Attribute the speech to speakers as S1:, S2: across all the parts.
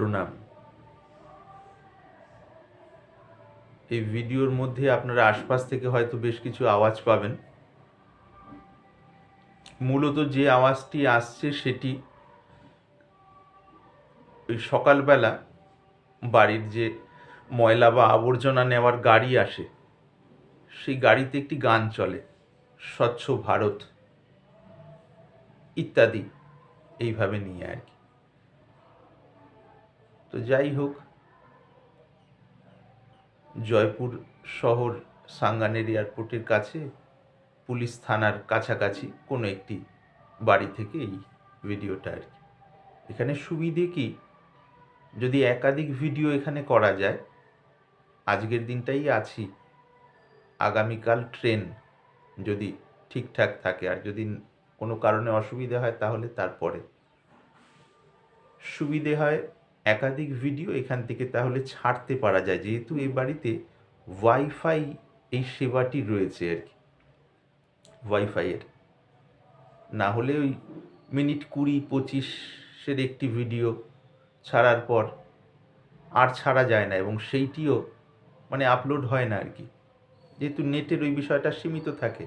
S1: প্রণাম। এই ভিডিওর মধ্যে আপনারা আশপাশ থেকে হয়তো বেশ কিছু আওয়াজ পাবেন। মূলত যে আওয়াজটি আসছে সেটি ওই সকালবেলা বাড়ির যে ময়লা বা আবর্জনা নেওয়ার গাড়ি আসে, সেই গাড়িতে একটি গান চলে, স্বচ্ছ ভারত ইত্যাদি, এইভাবে নিয়ে আর কি। তো যাই হোক, জয়পুর শহর সাঙ্গানের এয়ারপোর্টের কাছে পুলিশ থানার কাছাকাছি কোনো একটি বাড়ি থেকে এই ভিডিওটা আর কি। এখানে সুবিধে কি? যদি একাধিক ভিডিও এখানে করা যায়, আজকের দিনটাই আছি। আগামীকাল ট্রেন যদি ঠিকঠাক থাকে, আর যদি কোনো কারণে অসুবিধা হয় তাহলে তারপরে। সুবিধে হয় একাধিক ভিডিও এখান থেকে তাহলে ছাড়তে পারা যায়, যেহেতু এই বাড়িতে ওয়াইফাই এই সেবাটি রয়েছে আর কি। ওয়াইফাইয়ের না হলে ওই মিনিট কুড়ি, পঁচিশের একটি ভিডিও ছাড়ার পর আর ছাড়া যায় না এবং সেইটিও মানে আপলোড হয় না আর কি। যেহেতু নেটের ওই বিষয়টা সীমিত থাকে,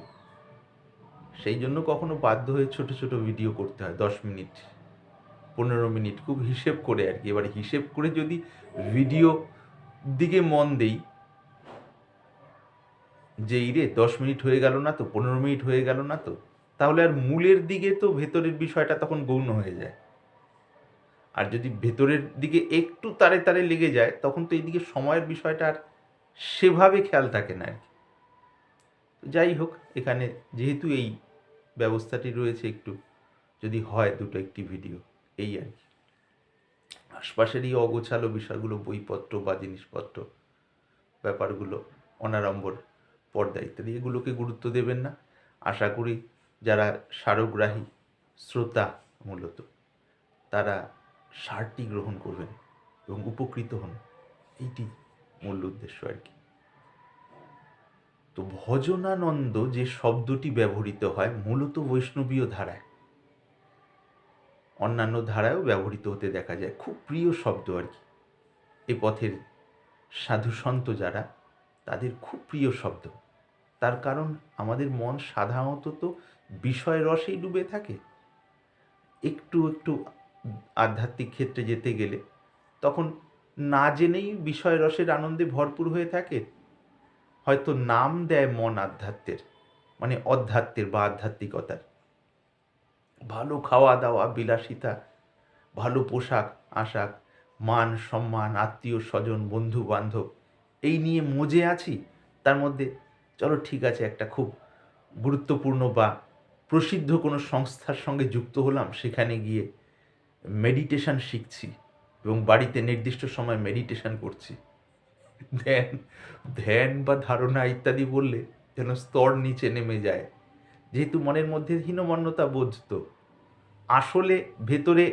S1: সেই জন্য কখনো বাধ্য হয়ে ছোট ছোট ভিডিও করতে হয়, দশ মিনিট পনেরো মিনিট খুব হিসেব করে আর কি। এবার হিসেব করে যদি ভিডিও দিকে মন দেই, যে ইরে দশ মিনিট হয়ে গেল না তো, পনেরো মিনিট হয়ে গেল না তো, তাহলে আর মূলের দিকে তো ভেতরের বিষয়টা তখন গৌণ হয়ে যায়। আর যদি ভেতরের দিকে একটু তারে তারে লেগে যায়, তখন তো এইদিকে সময়ের বিষয়টা আর সেভাবে খেয়াল থাকে না আর কি। যাই হোক, এখানে যেহেতু এই ব্যবস্থাটি রয়েছে একটু, যদি হয় দুটো একটি ভিডিও এই আর কি। আশপাশের এই অগোছালো বিষয়গুলো, বইপত্র বা জিনিসপত্র, ব্যাপারগুলো অনারম্বর পর্দা ইত্যাদি, এগুলোকে গুরুত্ব দেবেন না। আশা করি যারা সারগ্রাহী, শ্রোতা মূলত, তারা সারটি গ্রহণ করবেন এবং উপকৃত হন। এইটি মূল উদ্দেশ্য আর কি। তো ভজনানন্দ যে শব্দটি ব্যবহৃত হয়, মূলত বৈষ্ণবীয় ধারায় অন্যান্য ধারায়ও ব্যবহৃত হতে দেখা যায়। খুব প্রিয় শব্দ আর কি। এ পথের সাধু সন্ত যারা, তাদের খুব প্রিয় শব্দ। তার কারণ আমাদের মন সাধারণত তো বিষয় রসেই ডুবে থাকে। একটু একটু আধ্যাত্মিক ক্ষেত্রে যেতে গেলে তখন না জেনেই বিষয় রসের আনন্দে ভরপুর হয়ে থাকে। হয়তো নাম দেয় মন আধ্যাত্মের মানে অধ্যাত্মের বা আধ্যাত্মিকতার। ভালো খাওয়া দাওয়া, বিলাসিতা, ভালো পোশাক, আশাক, মান সম্মান, আত্মীয় স্বজন, বন্ধু বান্ধব, এই নিয়ে মজে আছি? তার মধ্যে, চলো ঠিক আছে, একটা খুব গুরুত্বপূর্ণ বা প্রসিদ্ধ কোনো সংস্থার সঙ্গে যুক্ত হলাম, সেখানে গিয়ে মেডিটেশান শিখছি এবং বাড়িতে নির্দিষ্ট সময় মেডিটেশান করছি। ধ্যান ধ্যান বা ধারণা ইত্যাদি বললে যেন স্তর নিচে নেমে যায়। যেহেতু মনের মধ্যে হীনমন্যতা বোধ তো আসলে ভেতরে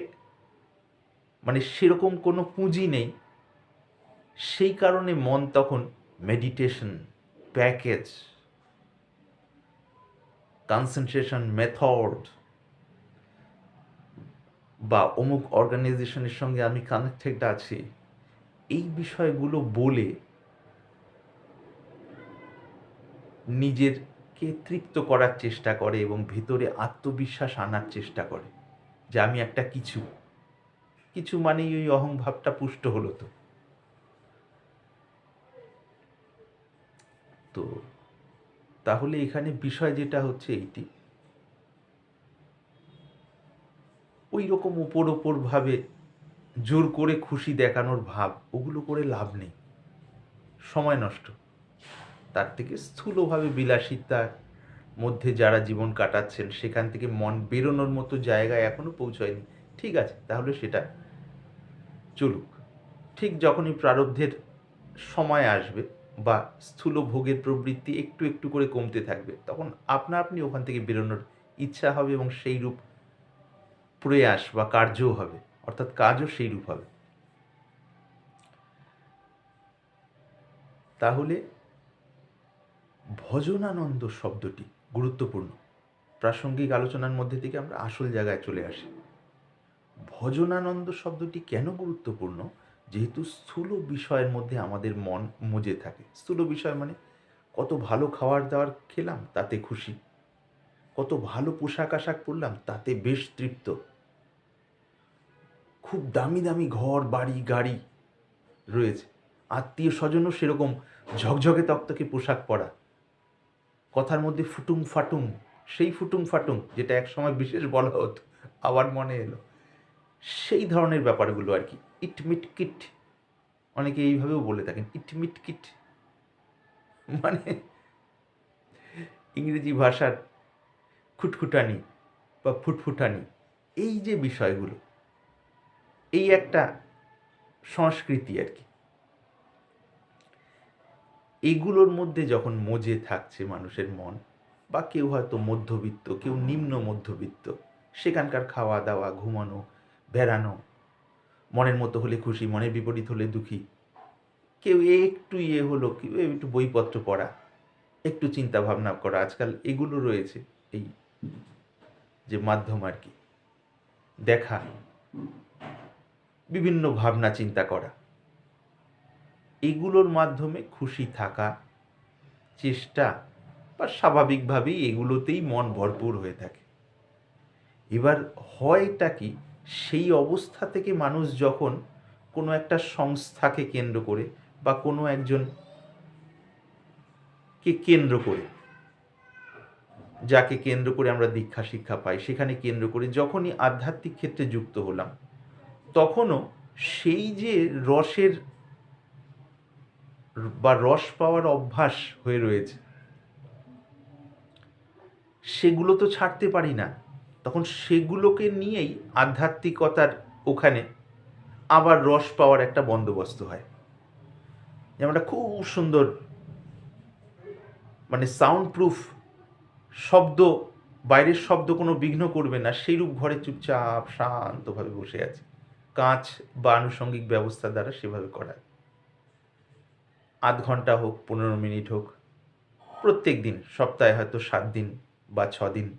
S1: মানে সেরকম কোনো পুঁজি নেই, সেই কারণে মন তখন মেডিটেশন প্যাকেজ কনসেন্ট্রেশন মেথড বা অমুক অর্গানাইজেশনের সঙ্গে আমি কানেক্টেড আছি, এই বিষয়গুলো বলে নিজেরকে তৃপ্ত করার চেষ্টা করে এবং ভিতরে আত্মবিশ্বাস আনার চেষ্টা করে যে আমি একটা কিছু। কিছু মানেই ওই অহংভাবটা পুষ্ট হলো তো। তো তাহলে এখানে বিষয় যেটা হচ্ছে এইটি। ওই রকম ওপর ওপর ভাবে জোর করে খুশি দেখানোর ভাব, ওগুলো করে লাভ নেই। সময় নষ্ট। তার থেকে স্থূলভাবে বিলাসিতার মধ্যে যারা জীবন কাটাচ্ছেন, সেখান থেকে মন বেরোনোর মতো জায়গায় এখনও পৌঁছয়নি। ঠিক আছে, তাহলে সেটা চলুক। ঠিক যখনই প্রারব্ধের সময় আসবে বা স্থূল ভোগের প্রবৃত্তি একটু একটু করে কমতে থাকবে, তখন আপনা আপনি ওখান থেকে বেরোনোর ইচ্ছা হবে এবং সেই রূপ প্রয়াস বা কার্যও হবে, অর্থাৎ কাজও সেই রূপ হবে। তাহলে ভজনানন্দ শব্দটি গুরুত্বপূর্ণ। প্রাসঙ্গিক আলোচনার মধ্যে থেকে আমরা আসল জায়গায় চলে আসি। ভজনানন্দ শব্দটি কেন গুরুত্বপূর্ণ? যেহেতু স্থূল বিষয়ের মধ্যে আমাদের মন মজে থাকে। স্থূল বিষয় মানে কত ভালো খাবার দাবার খেলাম তাতে খুশি। কত ভালো পোশাক আশাক পরলাম তাতে বেশ তৃপ্ত। খুব দামি দামি ঘর, বাড়ি, গাড়ি রয়েছে। আত্মীয় স্বজনও সেরকম ঝকঝকে তক্তকে পোশাক পরা। কথার মধ্যে ফুটুং ফাটুং, সেই ফুটুং ফাটুং যেটা এক সময় বিশেষ বলা হতো, আবার মনে এলো। সেই ধরনের ব্যাপারগুলো আর কি ইটমিট কিট, অনেকে এইভাবেও বলে থাকেন ইটমিট কিট। মানে ইংরেজি ভাষার খুটখুটানি বা ফুটফুটানি, এই যে বিষয়গুলো, এই একটা সংস্কৃতি আর কি। এগুলোর মধ্যে যখন মজে থাকছে মানুষের মন, বা কেউ হয়তো মধ্যবিত্ত, কেউ নিম্ন মধ্যবিত্ত, সেখানকার খাওয়া দাওয়া ঘুমানো, বেড়ানো, মনের মতো হলে খুশি, মনের বিপরীত হলে দুঃখী, কেউ একটু ইয়ে হলো, কেউ একটু বইপত্র পড়া, একটু চিন্তা ভাবনা করা, আজকাল এগুলো রয়েছে, এই যে মাধ্যম আর কি, দেখা, বিভিন্ন ভাবনা চিন্তা করা। এগুলোর মাধ্যমে খুশি থাকা চেষ্টা বা স্বাভাবিকভাবেই এগুলোতেই মন ভরপুর হয়ে থাকে। এবার হয়টা কি সেই অবস্থা থেকে মানুষ যখন কোনো একটা সংস্থাকে কেন্দ্র করে বা কোনো একজন কে কেন্দ্র করে, যাকে কেন্দ্র করে আমরা দীক্ষা শিক্ষা পাই, সেখানে কেন্দ্র করে যখনই আধ্যাত্মিক ক্ষেত্রে যুক্ত হলাম, তখনও সেই যে রসের বা রস পাওয়ার অভ্যাস হয়ে রয়েছে। সেগুলো তো ছাড়তে পারি না। তখন সেগুলোকে নিয়েই আধ্যাত্মিকতার ওখানে আবার রস পাওয়ার একটা বন্দোবস্ত হয়। যেমনটা খুব সুন্দর মানে সাউন্ড প্রুফ শব্দ, বাইরের শব্দ কোনো বিঘ্ন করবে না, সেইরূপ ঘরে চুপচাপ শান্তভাবে বসে আছে। কাঁচ বা আনুষঙ্গিক ব্যবস্থা দ্বারা সেভাবে করা। আধ ঘণ্টা হোক, পনেরো মিনিট হোক, প্রত্যেক দিন, সপ্তাহে হয়তো সাত দিন বা ছ দিন,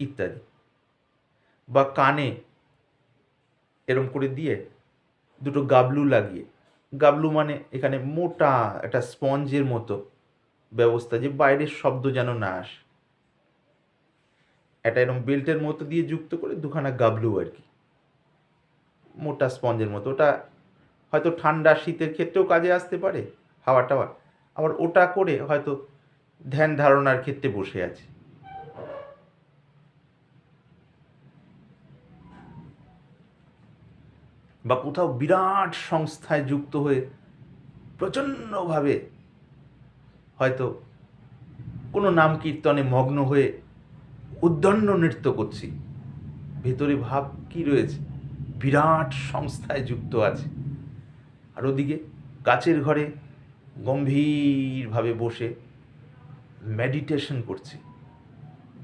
S1: ইত্যাদি। বা কানে এরম করে দিয়ে দুটো গাবলু লাগিয়ে, গাবলু মানে এখানে মোটা একটা স্পঞ্জের মতো ব্যবস্থা যে বাইরের শব্দ যেন না আসে। একটা এরকম বেল্টের মতো দিয়ে যুক্ত করে দুখানা গাবলু আর কি। মোটা স্পঞ্জের মতো। ওটা হয়তো ঠান্ডা শীতের ক্ষেত্রেও কাজে আসতে পারে। হাওয়া টাওয়া আবার ওটা করে হয়তো ধ্যান ধারণার ক্ষেত্রে বসে আছে। বা কোথাও বিরাট সংস্থায় যুক্ত হয়ে প্রচণ্ডভাবে হয়তো কোনো নাম কীর্তনে মগ্ন হয়ে উদ্দণ্ড নৃত্য করছি। ভেতরে ভাব কি রয়েছে? বিরাট সংস্থায় যুক্ত আছে। আর ওদিকে কাচের ঘরে গম্ভীরভাবে বসে মেডিটেশন করছি।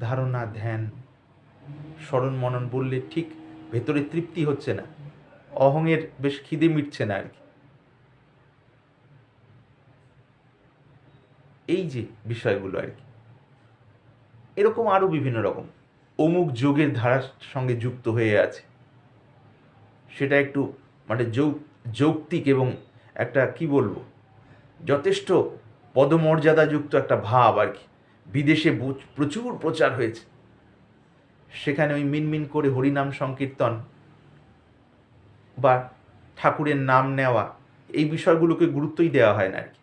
S1: ধারণা, ধ্যান, স্মরণ, মনন বললে ঠিক ভেতরে তৃপ্তি হচ্ছে না। অহংয়ের বেশ খিদে মিটছে না আর কি এই যে বিষয়গুলো আর কি এরকম আরও বিভিন্ন রকম। অমুক যোগের ধারার সঙ্গে যুক্ত হয়ে আছে। সেটা একটু মানে যৌক্তিক এবং একটা কি বলব? যথেষ্ট পদমর্যাদাযুক্ত একটা ভাব আর কি। বিদেশে প্রচুর প্রচার হয়েছে। সেখানে ওই মিনমিন করে হরিনাম সংকীর্তন বা ঠাকুরের নাম নেওয়া, এই বিষয়গুলোকে গুরুত্বই দেওয়া হয় না আর কি।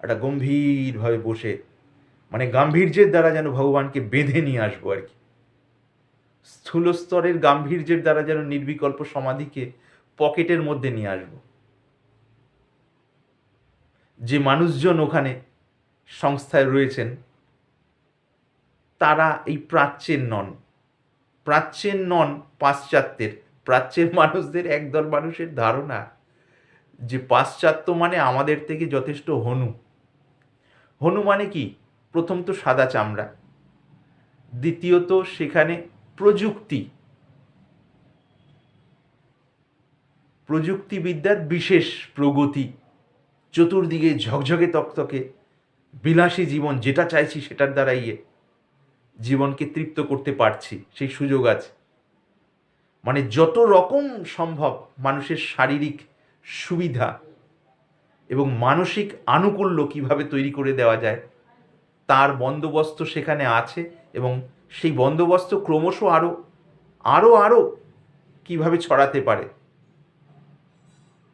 S1: একটা গম্ভীরভাবে বসে মানে গাম্ভীর্যের দ্বারা যেন ভগবানকে বেঁধে নিয়ে আসব আর কি। স্থূল স্তরের গাম্ভীর্যের দ্বারা যেন নির্বিকল্প সমাধিকে পকেটের মধ্যে নিয়ে আসব। যে মানুষজন ওখানে সংস্থায় রয়েছেন, তারা এই প্রাচ্যের নন। প্রাচ্যের নন পাশ্চাত্যের। প্রাচ্যের মানুষদের একদল মানুষের ধারণা যে পাশ্চাত্য মানে আমাদের থেকে যথেষ্ট হনু। হনু মানে কি? প্রথম তো সাদা চামড়া, দ্বিতীয়ত সেখানে প্রযুক্তি। প্রযুক্তিবিদ্যার বিশেষ প্রগতি। চতুর্দিকে ঝকঝকে তকতকে, বিলাসী জীবন যেটা চাইছি সেটার দ্বারা ইয়ে জীবনকে তৃপ্ত করতে পারছি, সেই সুযোগ আছে। মানে যত রকম সম্ভব মানুষের শারীরিক সুবিধা এবং মানসিক আনুকূল্য কীভাবে তৈরি করে দেওয়া যায়, তার বন্দোবস্ত সেখানে আছে এবং সেই বন্দোবস্ত ক্রমশ আরও আরও আরও কীভাবে ছড়াতে পারে।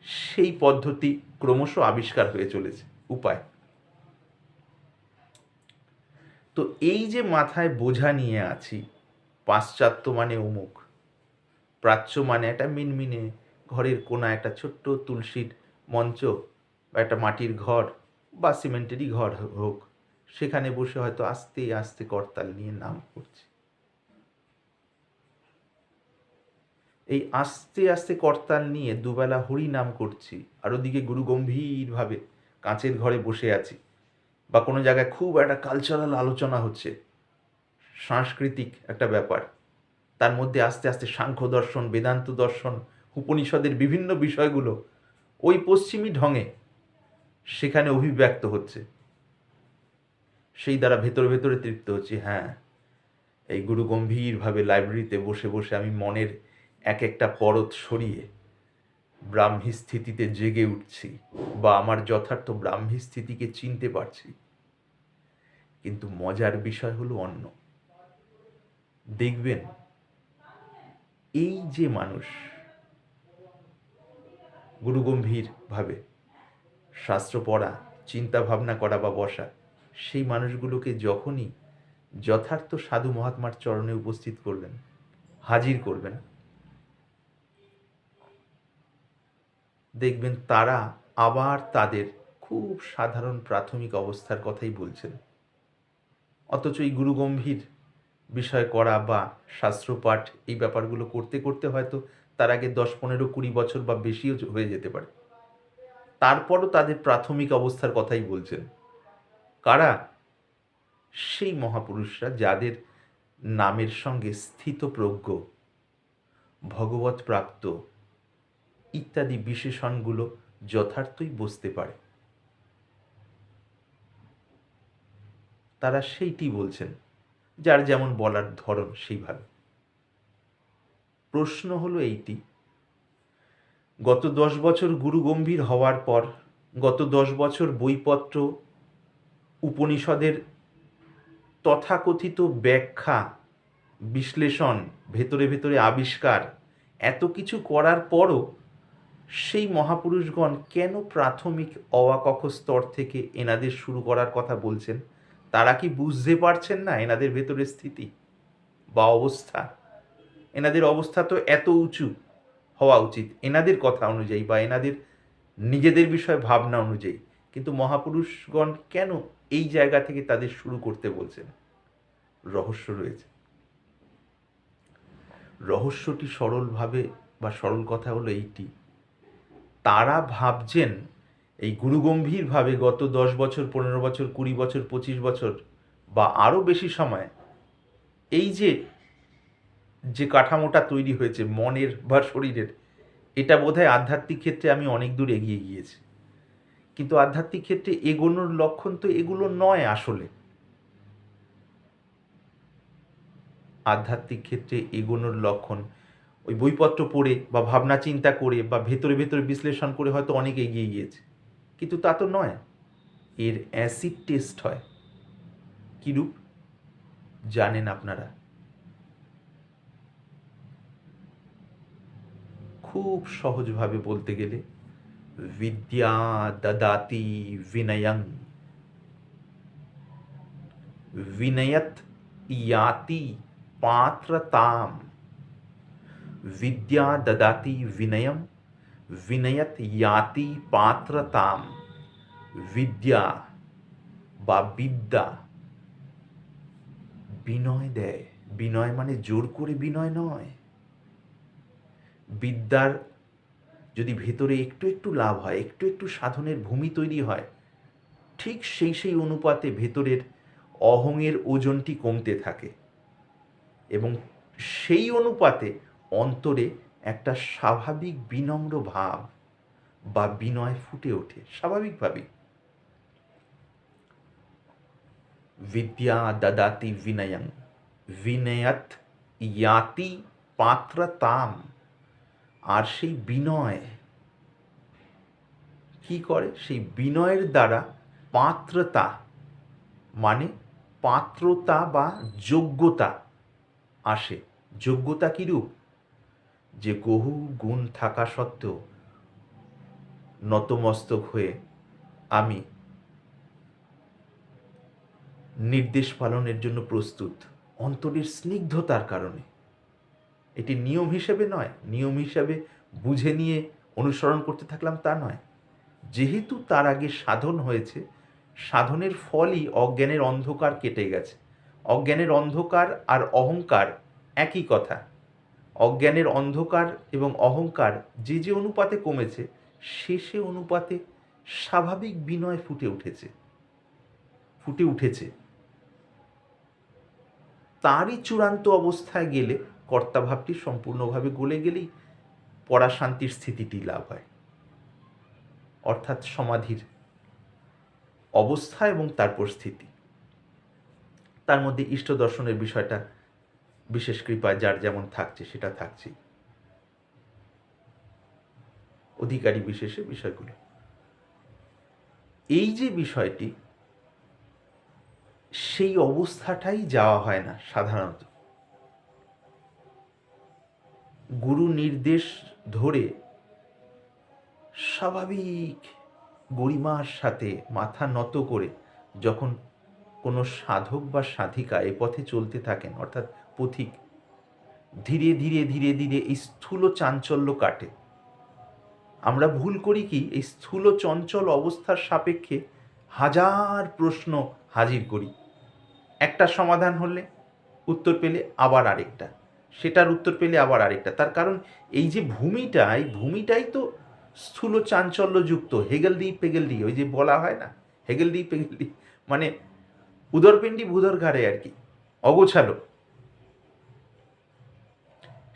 S1: সেই পদ্ধতি ক্রমশ আবিষ্কার হয়ে চলেছে, উপায়। তো এই যে মাথায় বোঝা নিয়ে আছি, পাশ্চাত্য মানে অমুক, প্রাচ্য মানে একটা মিনমিনে, ঘরের কোনা একটা ছোট্ট তুলসীর মঞ্চ বা একটা মাটির ঘর বা সিমেন্টেরই ঘর হোক, সেখানে বসে হয়তো আস্তে আস্তে করতাল নিয়ে নাম করছি। এই আস্তে আস্তে করতাল নিয়ে দুবেলা হরি নাম করছি, আর ওদিকে গুরু গম্ভীরভাবে কাঁচের ঘরে বসে আছি। বা কোনো জায়গায় খুব একটা কালচারাল আলোচনা হচ্ছে, সাংস্কৃতিক একটা ব্যাপার। তার মধ্যে আস্তে আস্তে সাংখ্য দর্শন, বেদান্ত দর্শন, উপনিষদের বিভিন্ন বিষয়গুলো ওই পশ্চিমী ঢঙে সেখানে অভিব্যক্ত হচ্ছে। সেই দ্বারা ভেতরে ভেতরে তৃপ্ত হচ্ছে হ্যাঁ। এই গুরু গম্ভীরভাবে লাইব্রেরিতে বসে বসে আমি মনের এক একটা পরত সরিয়ে, ব্রাহ্মী স্থিতিতে জেগে উঠছি বা আমার যথার্থ ব্রাহ্মী স্থিতিকে চিনতে পারছি। কিন্তু মজার বিষয় হলো অন্য। দেখবেন, এই যে মানুষ, গুরুগম্ভীরভাবে শাস্ত্র পড়া চিন্তা ভাবনা করা বা বসা, সেই মানুষগুলোকে যখনই যথার্থ সাধু মহাত্মার চরণে উপস্থিত করবেন, হাজির করবেন দেখবেন তারা আবার তাদের খুব সাধারণ প্রাথমিক অবস্থার কথাই বলছেন। অথচ এই গুরুগম্ভীর বিষয় করা বা শাস্ত্রপাঠ এই ব্যাপারগুলো করতে করতে হয়তো তার আগে দশ, পনেরো, কুড়ি বছর বা বেশিও হয়ে যেতে পারে। তারপরও তাদের প্রাথমিক অবস্থার কথাই বলছেন। কারা? সেই মহাপুরুষরা যাদের নামের সঙ্গে স্থিতপ্রজ্ঞ ভগবত প্রাপ্ত ইত্যাদি বিশেষণগুলো যথার্থই বসতে পারে। তারা সেইটি বলছেন, যার যেমন বলার ধরন সেইভাবে। প্রশ্ন হলো এইটি, গত দশ বছর গুরু গম্ভীর হওয়ার পর, গত দশ বছর বইপত্র, উপনিষদের তথাকথিত ব্যাখ্যা, বিশ্লেষণ, ভেতরে ভেতরে আবিষ্কার, এত কিছু করার পরও সেই মহাপুরুষগণ কেন প্রাথমিক অওয়াকখ স্তর থেকে এনাদের শুরু করার কথা বলছেন? তারা কি বুঝতে পারছেন না এনাদের ভেতরের স্থিতি বা অবস্থা? এনাদের অবস্থা তো এত উঁচু হওয়া উচিত এনাদের কথা অনুযায়ী বা এনাদের নিজেদের বিষয়ে ভাবনা অনুযায়ী। কিন্তু মহাপুরুষগণ কেন এই জায়গা থেকে তাদের শুরু করতে বলছেন? রহস্য রয়েছে। রহস্যটি সরলভাবে বা সরল কথা হলো এইটি। তারা ভাবছেন এই গুরুগম্ভীরভাবে গত দশ বছর, পনেরো বছর, কুড়ি বছর, পঁচিশ বছর বা আরও বেশি সময় এই যে যে কাঠামোটা তৈরি হয়েছে মনের বা শরীরের, এটা বোধহয় আধ্যাত্মিক ক্ষেত্রে আমি অনেক দূর এগিয়ে গিয়েছি। কিন্তু আধ্যাত্মিক ক্ষেত্রে এগোনোর লক্ষণ তো এগুলো নয় আসলে। আধ্যাত্মিক ক্ষেত্রে এগোনোর লক্ষণ ওই বইপত্র পড়ে বা ভাবনা চিন্তা করে বা ভেতরে ভেতরে বিশ্লেষণ করে হয়তো অনেক এগিয়ে গিয়েছে। কিন্তু তা তো নয়। এর অ্যাসিড টেস্ট হয়। কীরূপ জানেন আপনারা। খুব সহজভাবে বলতে গেলে, বিদ্যা দদাতি বিনয়ং। বিনয়ত ইয়াতি পাত্রতাম। विद्या ददाति विनयम विनयत याति पात्रताम বিদ্যা বা বিদ্যা বিনয় দেয় বিনয় মানে জোর করে বিনয় নয় বিদ্যার যদি ভেতরে একটু একটু লাভ হয় একটু একটু সাধনের ভূমি তৈরি হয় ঠিক সেই সেই অনুপাতে ভেতরের অহংয়ের ওজনটি কমতে থাকে এবং সেই অনুপাতে অন্তরে একটা স্বাভাবিক বিনম্র ভাব বা বিনয় ফুটে ওঠে স্বাভাবিকভাবে বিদ্যা দাদাতি বিনয়ং, বিনয়ত ইয়াতি পাত্রতাম। আর সেই বিনয় কি করে? সেই বিনয়ের দ্বারা পাত্রতা মানে পাত্রতা বা যোগ্যতা আসে। যোগ্যতা কিরূপ? যে বহু গুণ থাকা সত্ত্বেও নতমস্তক হয়ে আমি নির্দেশ পালনের জন্য প্রস্তুত। অন্তরের স্নিগ্ধতার কারণে। এটি নিয়ম হিসেবে নয়। নিয়ম হিসাবে বুঝে নিয়ে অনুসরণ করতে থাকলাম তা নয়। যেহেতু তার আগে সাধন হয়েছে, সাধনের ফলই অজ্ঞানের অন্ধকার কেটে গেছে। অজ্ঞানের অন্ধকার আর অহংকার একই কথা। অজ্ঞানের অন্ধকার এবং অহংকার যে যে অনুপাতে কমেছে শেষে অনুপাতে স্বাভাবিক বিনয় ফুটে উঠেছে। ফুটে উঠেছে। তারই চূড়ান্ত অবস্থায় গেলে কর্তাভাবটি সম্পূর্ণভাবে গলে গেলেই পরাশান্তির স্থিতিটি লাভ হয়। অর্থাৎ সমাধির অবস্থা এবং তারপর স্থিতি। তার মধ্যে ইষ্ট দর্শনের বিষয়টা বিশেষ কৃপায় যার যেমন থাকছে, সেটা থাকছে অধিকারী বিশেষে বিষয়গুলো। এই যে বিষয়টি, সেই অবস্থাটাই যাওয়া হয় না সাধারণত। গুরু নির্দেশ ধরে স্বাভাবিক গরিমার সাথে মাথা নত করে যখন কোনো সাধক বা সাধিকা এ পথে চলতে থাকেন, অর্থাৎ পথিক। ধীরে ধীরে ধীরে ধীরে এই স্থূল চাঞ্চল্য কাটে। আমরা ভুল করি কি? এই স্থূল চঞ্চল অবস্থার সাপেক্ষে হাজার প্রশ্ন হাজির করি। একটা সমাধান হলে উত্তর পেলে আবার আরেকটা। সেটার উত্তর পেলে আবার আরেকটা। তার কারণ এই যে ভূমিটা এই ভূমিটাই তো স্থূল চাঞ্চল্যযুক্ত। হেগেলডি পেগেলডি ওই যে বলা হয় না? হেগেলডি পেগেলডি মানে উদরপিণ্ডি ভূদর ঘাড়ে আর কি। অগোছালো।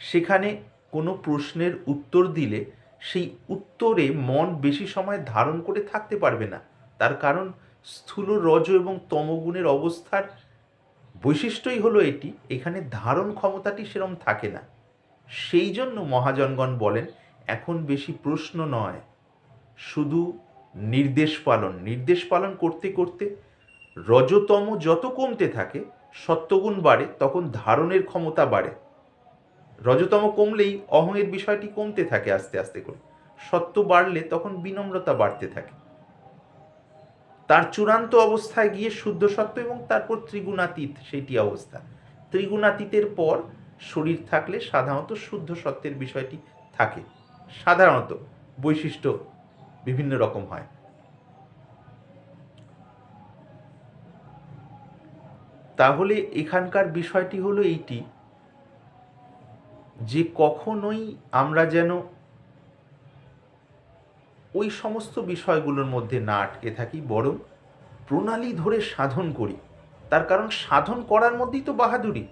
S1: সেখানে কোনো প্রশ্নের উত্তর দিলে সেই উত্তরে মন বেশি সময় ধারণ করে থাকতে পারবে না। তার কারণ স্থূল রজ এবং তমগুণের অবস্থার বৈশিষ্ট্যই হলো এটি, এখানে ধারণ ক্ষমতাটি সেরম থাকে না। সেই জন্য মহাজনগণ বলেন, এখন বেশি প্রশ্ন নয়, শুধু নির্দেশ পালন। নির্দেশ পালন করতে করতে রজতম যত কমতে থাকে, সত্যগুণ বাড়ে, তখন ধারণের ক্ষমতা বাড়ে। রজতম কমলেই অহংয়ের বিষয়টি কমতে থাকে আস্তে আস্তে করে। সত্য বাড়লে তখন বিনম্রতা বাড়তে থাকে। তার চূড়ান্ত অবস্থায় গিয়ে শুদ্ধ সত্য এবং তারপর ত্রিগুণাতীত সেইটি অবস্থা। ত্রিগুণাতীতের পর শরীর থাকলে সাধারণত শুদ্ধ সত্যের বিষয়টি থাকে। সাধারণত বৈশিষ্ট্য বিভিন্ন রকম হয়। তাহলে এখানকার বিষয়টি হলো এইটি যে কখনোই আমরা যেন ওই সমস্ত বিষয়গুলোর মধ্যে না আটকে থাকি, বরং প্রণালী ধরে সাধন করি। তার কারণ সাধন করার মধ্যেই তো বাহাদুরি।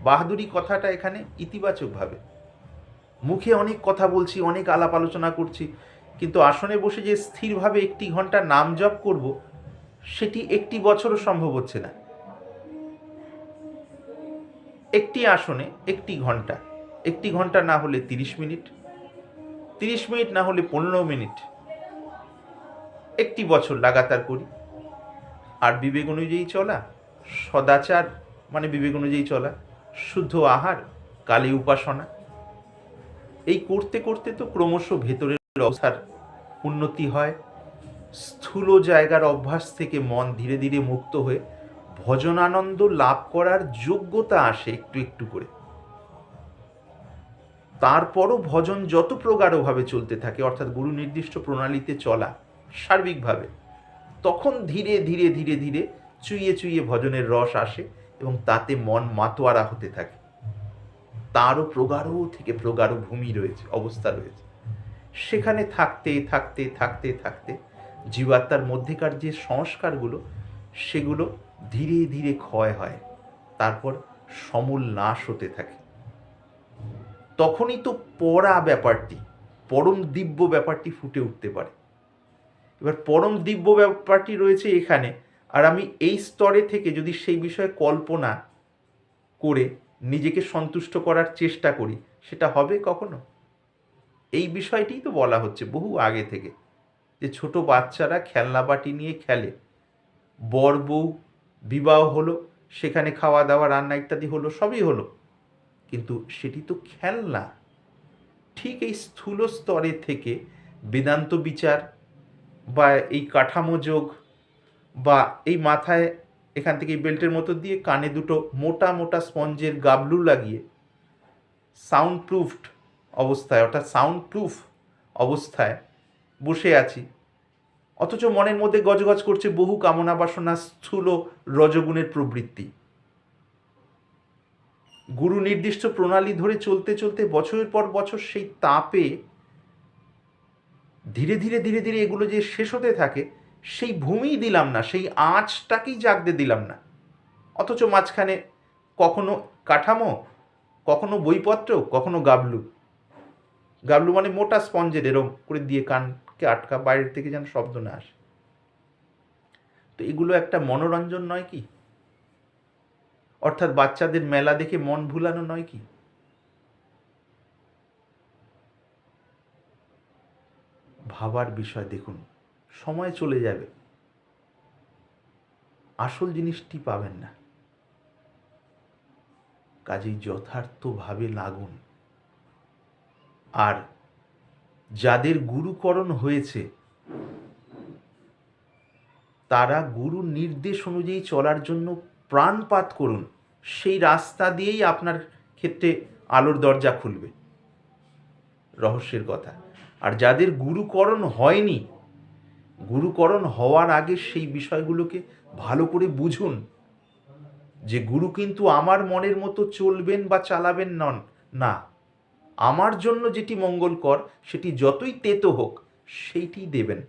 S1: বাহাদুরি কথাটা এখানে ইতিবাচকভাবে। মুখে অনেক কথা বলছি, অনেক আলাপ আলোচনা করছি, কিন্তু আসনে বসে যে স্থিরভাবে একটি ঘণ্টা নাম জপ করব, সেটি একটি বছরও সম্ভব হচ্ছে না। একটি আসনে একটি ঘণ্টা। একটি ঘণ্টা না হলে তিরিশ মিনিট তিরিশ মিনিট না হলে পনেরো মিনিট। একটি বছর লাগাতার করি। আর বিবেক অনুযায়ী চলা, সদাচার মানে বিবেক অনুযায়ী চলা, শুদ্ধ আহার, কালী উপাসনা। এই করতে করতে তো ক্রমশ ভেতরের অবস্থার উন্নতি হয়। স্থূল জায়গার অভ্যাস থেকে মন ধীরে ধীরে মুক্ত হয়ে ভজনানন্দ লাভ করার যোগ্যতা আসে একটু একটু করে। তারপরও ভজন যত প্রগাঢ়ভাবে চলতে থাকে, অর্থাৎ গুরু নির্দিষ্ট প্রণালীতে চলা সার্বিকভাবে, তখন ধীরে ধীরে ধীরে ধীরে চুইয়ে চুইয়ে ভজনের রস আসে এবং তাতে মন মাতোয়ারা হতে থাকে। তারও প্রগাঢ় থেকে প্রগাঢ় ভূমি রয়েছে, অবস্থা রয়েছে। সেখানে থাকতে থাকতে থাকতে থাকতে জীবাত্মার মধ্যেকার যে সংস্কারগুলো, সেগুলো ধীরে ধীরে ক্ষয় হয়। তারপর সমূল নাশ হতে থাকে। তখনই তো পড়া ব্যাপারটি, পরম দিব্য ব্যাপারটি ফুটে উঠতে পারে। এবার পরম দিব্য ব্যাপারটি রয়েছে এখানে, আর আমি এই স্তরে থেকে যদি সেই বিষয়ে কল্পনা করে নিজেকে সন্তুষ্ট করার চেষ্টা করি, সেটা হবে কখনো? এই বিষয়টিই তো বলা হচ্ছে বহু আগে থেকে, যে ছোট বাচ্চারা খেলনাবাটি নিয়ে খেলে। বর বউ, বিবাহ হলো, সেখানে খাওয়া দাওয়া, রান্না ইত্যাদি হলো, সবই হলো। কিন্তু সেটি তো খেলনা। ঠিক এই স্থূল স্তরে থেকে বেদান্ত বিচার বা এই কাঠামো যোগ বা এই মাথায় এখান থেকে বেল্টের মতো দিয়ে কানে দুটো মোটা মোটা স্পঞ্জের গাবলু লাগিয়ে সাউন্ড প্রুফড অবস্থায়, অর্থাৎ সাউন্ড প্রুফ অবস্থায় বসে আছি। অথচ মনের মধ্যে গজগজ করছে বহু কামনা বাসনা, স্থূল রজগুণের প্রবৃত্তি। গুরু নির্দিষ্ট প্রণালী ধরে চলতে চলতে বছরের পর বছর সেই তাপে ধীরে ধীরে ধীরে ধীরে এগুলো যে শেষ হতে থাকে, সেই ভূমি দিলাম না, সেই আঁচটাকেই জাগতে দিলাম না। অথচ মাঝখানে কখনো কাঠামো, কখনো বইপত্র, কখনো গাবলু। গাবলু মানে মোটা স্পঞ্জের, এরম করে দিয়ে কানকে আটকা, বাইরের থেকে যেন শব্দ না আসে। তো এগুলো একটা মনোরঞ্জন নয় কি? অর্থাৎ বাচ্চাদের মেলা দেখে মন ভুলানো নয় কি? ভাবার বিষয় দেখুন, সময় চলে যাবে। আসল জিনিসটি পাবেন না। কাজেই যথার্থভাবে লাগুন। আর যাদের গুরুকরণ হয়েছে, তারা গুরু নির্দেশ অনুযায়ী চলার জন্য প্রাণপাত করুন। সেই রাস্তা দিয়েই আপনার ক্ষেত্রে আলোর দরজা খুলবে। রহস্যের কথা। আর যাদের গুরুকরণ হয়নি, গুরুকরণ হওয়ার আগে সেই বিষয়গুলোকে ভালো করে বুঝুন। যে গুরু কিন্তু আমার মনের মতো চলবেন বা চালাবেন নন, না। আমার জন্য যেটি মঙ্গলকর, সেটি যতই তেতো হোক, সেইটি দেবেন।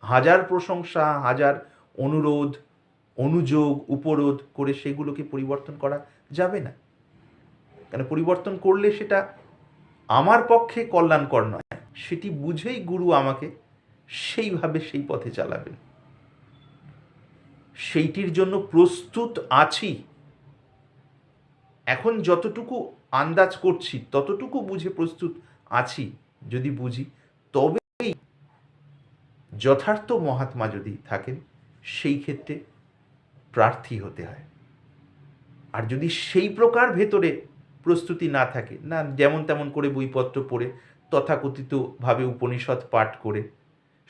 S1: হাজার প্রশংসা, হাজার অনুরোধ অনুযোগ, উপরোধ করে সেগুলোকে পরিবর্তন করা যাবে না। কেন পরিবর্তন করলে সেটা আমার পক্ষে কল্যাণকর নয়। সেটি বুঝেই গুরু আমাকে সেইভাবে সেই পথে চালাবেন। সেইটির জন্য প্রস্তুত আছি। এখন যতটুকু আন্দাজ করছি, ততটুকু বুঝে প্রস্তুত আছি। যদি বুঝি, তবেই যথার্থ মহাত্মা যদি থাকেন, সেই ক্ষেত্রে প্রার্থী হতে হয়। আর যদি সেই প্রকার ভেতরে প্রস্তুতি না থাকে, না যেমন তেমন করে বইপত্র পড়ে, তথাকথিতভাবে উপনিষদ পাঠ করে,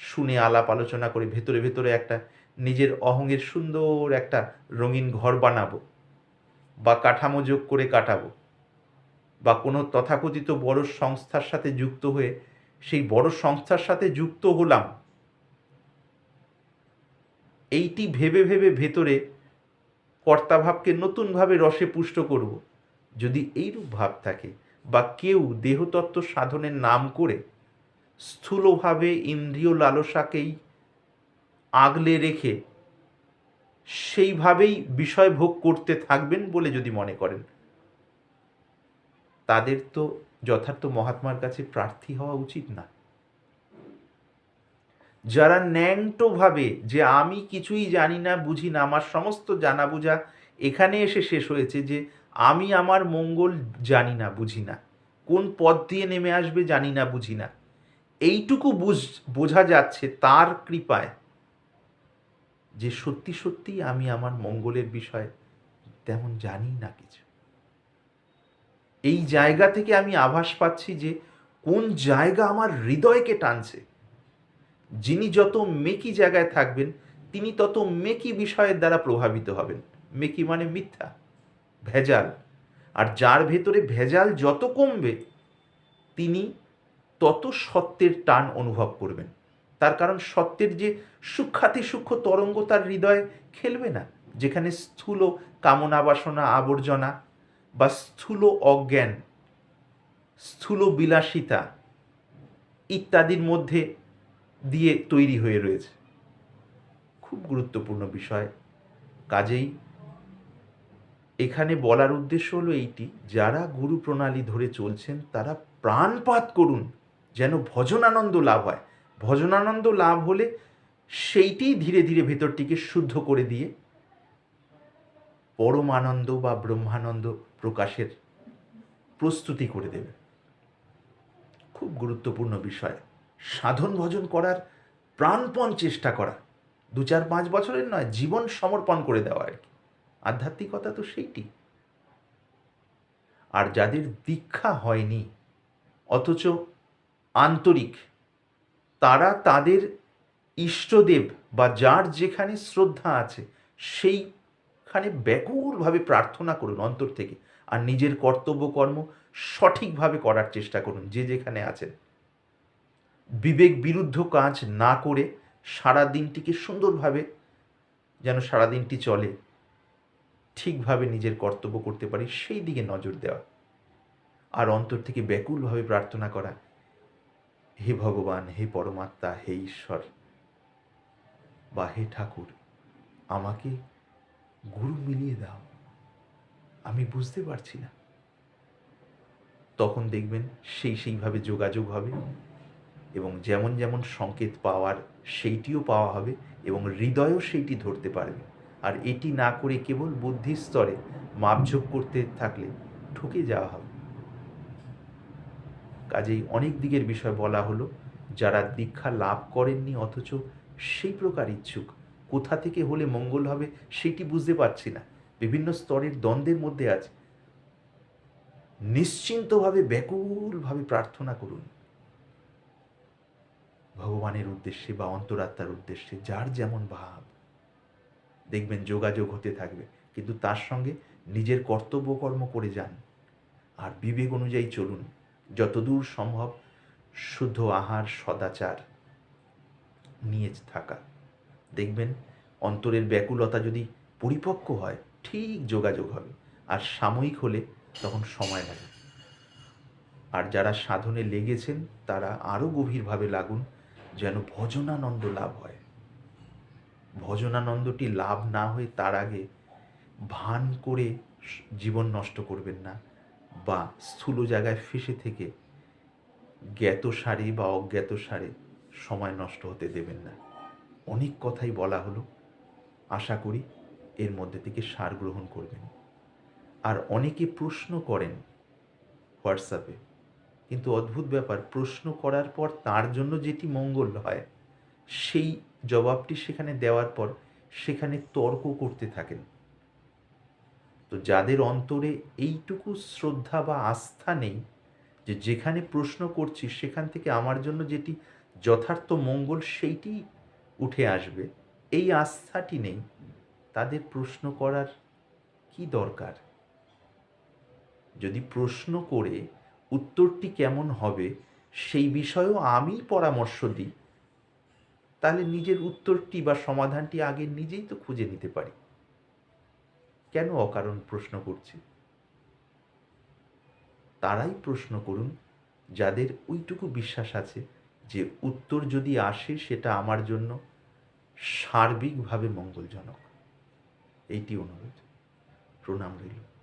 S1: শুনে আলাপ আলোচনা করে, ভেতরে ভেতরে একটা নিজের অহংয়ের সুন্দর একটা রঙিন ঘর বানাবো, বা কাঠামো যোগ করে কাটাবো, বা কোনো তথাকথিত বড় সংস্থার সাথে যুক্ত হয়ে সেই বড় সংস্থার সাথে যুক্ত হলাম, এইটি ভেবে ভেবে ভেতরে কর্তাভাবকে নতুনভাবে রসে পুষ্ট করব। যদি এইরূপ ভাব থাকে বা কেউ দেহতত্ত্ব সাধনের নাম করে স্থূলভাবে ইন্দ্রিয় লালসাকেই আগলে রেখে সেইভাবেই বিষয় ভোগ করতে থাকবেন বলে যদি মনে করেন। তাদের তো যথার্থ মহাত্মার কাছে প্রার্থী হওয়া উচিত না। যারা ন্যাংটোভাবে যে আমি কিছুই জানি না, বুঝি না, আমার সমস্ত জানা বোঝা এখানে এসে শেষ হয়েছে যে আমি আমার মঙ্গল জানি না, বুঝি না। কোন পথ দিয়ে নেমে আসবে জানি না, বুঝি না। এইটুকু বুঝ, বোঝা যাচ্ছে তার কৃপায় যে সত্যি সত্যি আমি আমার মঙ্গলের বিষয়ে তেমন জানি না কিছু। এই জায়গা থেকে আমি আভাস পাচ্ছি যে কোন জায়গা আমার হৃদয়কে টানছে। যিনি যত মেকি জায়গায় থাকবেন, তিনি তত মেকি বিষয়ের দ্বারা প্রভাবিত হবেন। মেকি মানে মিথ্যা, ভেজাল। আর যার ভেতরে ভেজাল যত কমবে, তিনি তত সত্যের টান অনুভব করবেন। তার কারণ সত্যের যে সূক্ষাতি সূক্ষ্ম তরঙ্গ তার হৃদয়ে খেলবে না। যেখানে স্থূল কামনা বাসনা, আবর্জনা বা স্থূল অজ্ঞান, স্থূল বিলাসিতা ইত্যাদির মধ্যে দিয়ে তৈরি হয়ে রয়েছে। খুব গুরুত্বপূর্ণ বিষয়। কাজেই এখানে বলার উদ্দেশ্য হলো এইটি, যারা গুরু প্রণালী ধরে চলছেন, তারা প্রাণপাত করুন, যেন ভজনানন্দ লাভ হয়। ভজনানন্দ লাভ হলে সেইটি ধীরে ধীরে ভেতরটিকে শুদ্ধ করে দিয়ে পরমানন্দ বা ব্রহ্মানন্দ প্রকাশের প্রস্তুতি করে দেবে। খুব গুরুত্বপূর্ণ বিষয়। সাধন ভজন করার প্রাণপণ চেষ্টা করা। দু চার পাঁচ বছরের নয়, জীবন সমর্পণ করে দেওয়া আর কি। আধ্যাত্মিকতা তো সেইটি। আর যাদের দীক্ষা হয়নি, অথচ আন্তরিক, তারা তাদের ইষ্টদেব বা যার যেখানে শ্রদ্ধা আছে, সেইখানে ব্যাকুলভাবে প্রার্থনা করুন অন্তর থেকে। আর নিজের কর্তব্য কর্ম সঠিকভাবে করার চেষ্টা করুন, যে যেখানে আছেন। বিবেক বিরুদ্ধ কাজ না করে সারা দিনটিকে সুন্দরভাবে যেন সারা দিনটি চলে, ঠিকভাবে নিজের কর্তব্য করতে পারি, সেই দিকে নজর দেওয়া। আর অন্তর থেকে ব্যাকুলভাবে প্রার্থনা করা, হে ভগবান, হে পরমাত্মা, হে ঈশ্বর, বা হে ঠাকুর, আমাকে গুরু মিলিয়ে দাও। আমি বুঝতে পারছি না। তখন দেখবেন সেই সেইভাবে যোগাযোগ হবে। এবং যেমন যেমন সংকেত পাওয়ার সেইটিও পাওয়া হবে এবং হৃদয়ও সেইটি ধরতে পারবে। আর এটি না করে কেবল বুদ্ধির স্তরে মাপঝোপ করতে থাকলে ঠকে যাওয়া হবে। কাজেই অনেক দিকের বিষয় বলা হলো, যারা দীক্ষা লাভ করেননি অথচ সেই প্রকার ইচ্ছুক, কোথা থেকে হলে মঙ্গল হবে সেটি বুঝতে পারছি না। বিভিন্ন স্তরের দ্বন্দ্বের মধ্যে আছে। নিশ্চিন্তভাবে ব্যাকুলভাবে প্রার্থনা করুন। ভগবানের উদ্দেশ্যে বা অন্তরাত্মার উদ্দেশ্যে, যার যেমন ভাব। দেখবেন যোগাযোগ হতে থাকবে, কিন্তু তার সঙ্গে নিজের কর্তব্য কর্ম করে যান। আর বিবেক অনুযায়ী চলুন, যতদূর সম্ভব শুদ্ধ আহার, সদাচার নিয়ে থাকা। দেখবেন অন্তরের ব্যাকুলতা যদি পরিপক্ক হয়, ঠিক যোগাযোগ হবে। আর সাময়িক হলে তখন সময় লাগে। আর যারা সাধনে লেগেছেন, তারা আরও গভীরভাবে লাগুন। যেন ভজনানন্দ লাভ হয়। ভজনানন্দটি লাভ না হয়ে তার আগে ভান করে জীবন নষ্ট করবেন না বা স্থূল জায়গায় ফেসে থেকে জ্ঞাত সারে বা অজ্ঞাত সারে সময় নষ্ট হতে দেবেন না। অনেক কথাই বলা হলো। আশা করি এর মধ্যে থেকে সার গ্রহণ করবেন। আর অনেকে প্রশ্ন করেন হোয়াটসঅ্যাপে। কিন্তু অদ্ভুত ব্যাপার, প্রশ্ন করার পর তার জন্য যেটি মঙ্গল হয়, সেই জবাবটি সেখানে দেওয়ার পর সেখানে তর্ক করতে থাকেন। তো যাদের অন্তরে এইটুকু শ্রদ্ধা বা আস্থা নেই যে যেখানে প্রশ্ন করছি সেখান থেকে আমার জন্য যেটি যথার্থ মঙ্গল সেইটি উঠে আসবে, এই আস্থাটি নেই, তাদের প্রশ্ন করার কি দরকার? যদি প্রশ্ন করে উত্তরটি কেমন হবে সেই বিষয়েও আমি পরামর্শ দিই। তাহলে নিজের উত্তরটি বা সমাধানটি আগে নিজেই তো খুঁজে নিতে পারি। কেন অকারণ প্রশ্ন করছি? তারাই প্রশ্ন করুন যাদের ওইটুকু বিশ্বাস আছে যে উত্তর যদি আসে সেটা আমার জন্য সার্বিকভাবে মঙ্গলজনক। এইটি অনুরোধ। প্রণাম রইল।